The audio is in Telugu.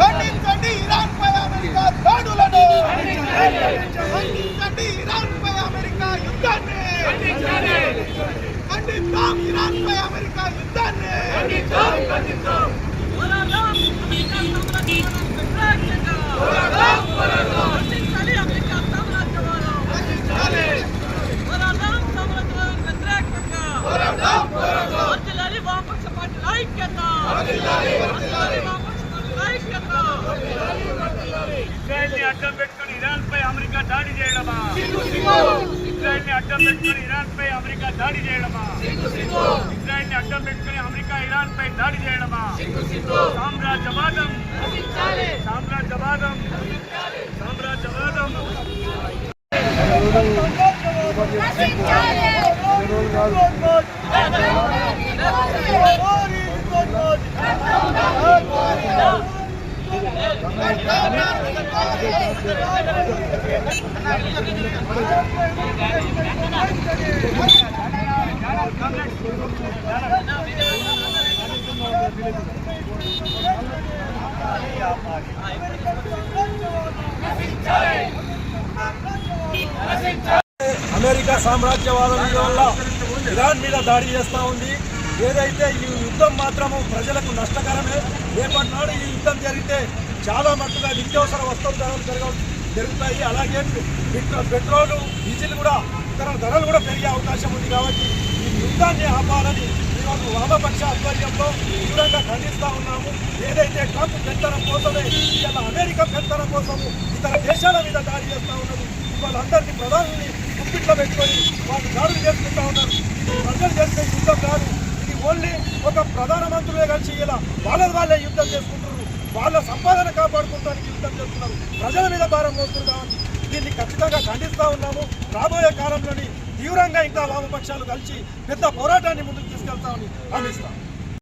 ఖండించండి ఇరాన్ పై అమెరికా దాడులను. ఖండించండి ఇరాన్ పై అమెరికా యుద్ధాన్ని. ఖండిద్దాం ఇరాన్ పై అమెరికా యుద్ధాన్ని. పోరాటం పోరాటం ఖండించాలి అమెరికా సామ్రాజ్యవాదం పోరాటం సామ్రాజ్యవాదం వ్యతిరేకంగా వర్ధిల్లాలి వామపక్ష పార్టీల ఐక్యత వర్ధిల్లాలి వామపక్ష పార్టీల ఐక్యత ఇజ్రాయెల్ని అడ్డం పెట్టుకుని ఇరాన్ పై అమెరికా దాడి చేయడమా? ఇజ్రాయెల్ని అడ్డం పెట్టుకుని ఇరాన్ పై అమెరికా దాడి చేయడమా? ఇజ్రాయెల్ని అడ్డం పెట్టుకుని అమెరికా ఇరాన్ పై దాడి చేయడమా? సామ్రాజ్యవాదం! సామ్రాజ్యవాదం! సామ్రాజ్యవాదం! అమెరికా సామ్రాజ్యవాదం వల్ల ఇరాన్ మీద దాడి చేస్తూ ఉంది. ఏదైతే ఈ యుద్ధ మాత్రము ప్రజలకు నష్టకరమే. రేపటి నాడు ఈ యుద్ధం జరిగితే చాలా మట్టుగా నిత్యావసర వస్తువుల ధరలు జరగ పెరుగుతాయి అలాగే పెట్రోల్ పెట్రోలు డీజిల్ కూడా ఇతర ధరలు కూడా పెరిగే అవకాశం ఉంది కాబట్టి ఈ యుద్ధాన్ని ఆపాలని ఈరోజు వామపక్ష ఆధ్వర్యంలో తీవ్రంగా ఖండిస్తూ ఉన్నాము. ఏదైతే ట్రంప్ పెత్తనం కోసమే ఇవాళ అమెరికా పెత్తనం కోసము ఇతర దేశాల మీద దాడి చేస్తూ ఉన్నది వాళ్ళందరినీ ప్రధానుల్ని గుప్పిట్లో పెట్టుకొని వాళ్ళు దాడులు చేసుకుంటా ఉన్నారు. ప్రజలు చేసే యుద్ధం కాదు. ఓన్లీ ఒక ప్రధానమంత్రులే కలిసి ఇలా వాళ్ళ వాళ్ళే యుద్ధం చేసుకుంటున్నారు. వాళ్ళ సంపాదన కాపాడుకోవడానికి యుద్ధం చేస్తున్నారు. ప్రజల మీద భారం మోస్తున్నారు కాబట్టి దీన్ని ఖచ్చితంగా ఖండిస్తూ ఉన్నాము. రాబోయే కాలంలోని తీవ్రంగా ఇంకా వామపక్షాలు కలిసి పెద్ద పోరాటాన్ని ముందుకు తీసుకెళ్తామని హామీస్తాం